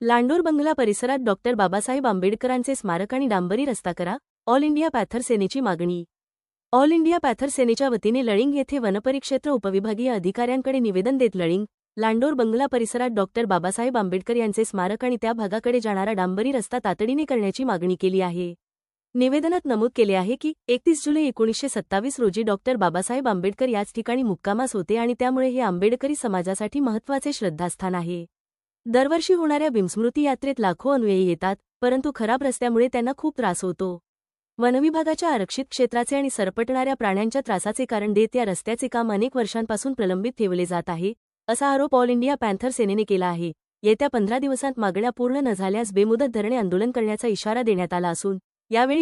लांडोर बंगला परिसरात डॉक्टर बाबासाहेब आंबेडकरांचे स्मारक आणि डांबरी रस्ता करा. ऑल इंडिया पॅथर सेनेची मागणी. ऑल इंडिया पॅथर सेनेच्या वतीने लळिंग येथे वनपरिक्षेत्र उपविभागीय अधिकाऱ्यांकडे निवेदन देत लळिंग लांडोर बंगला परिसरात डॉक्टर बाबासाहेब आंबेडकर यांचे स्मारक आणि त्या भागाकडे जाणारा डांबरी रस्ता तातडीने करण्याची मागणी केली आहे. निवेदनात नमूद केले आहे की एकतीस जुलै एकोणीसशे सत्तावीस रोजी डॉक्टर बाबासाहेब आंबेडकर याच ठिकाणी मुक्कामास होते आणि त्यामुळे हे आंबेडकरी समाजासाठी महत्त्वाचे श्रद्धास्थान आहे. दरवर्षी होणाऱ्या बिमस्मृती यात्रेत लाखो अनुयायी येतात परंतु खराब रस्त्यामुळे त्यांना खूप त्रास होतो. वनविभागाच्या आरक्षित क्षेत्राचे आणि सरपटणाऱ्या प्राण्यांच्या त्रासाचे कारण देत या रस्त्याचे काम अनेक वर्षांपासून प्रलंबित ठेवले जात आहे असा आरोप ऑल इंडिया पॅन्थर सेनेने केला आहे. येत्या पंधरा दिवसांत मागण्या पूर्ण न झाल्यास बेमुदत धरणे आंदोलन करण्याचा इशारा देण्यात आला असून यावेळी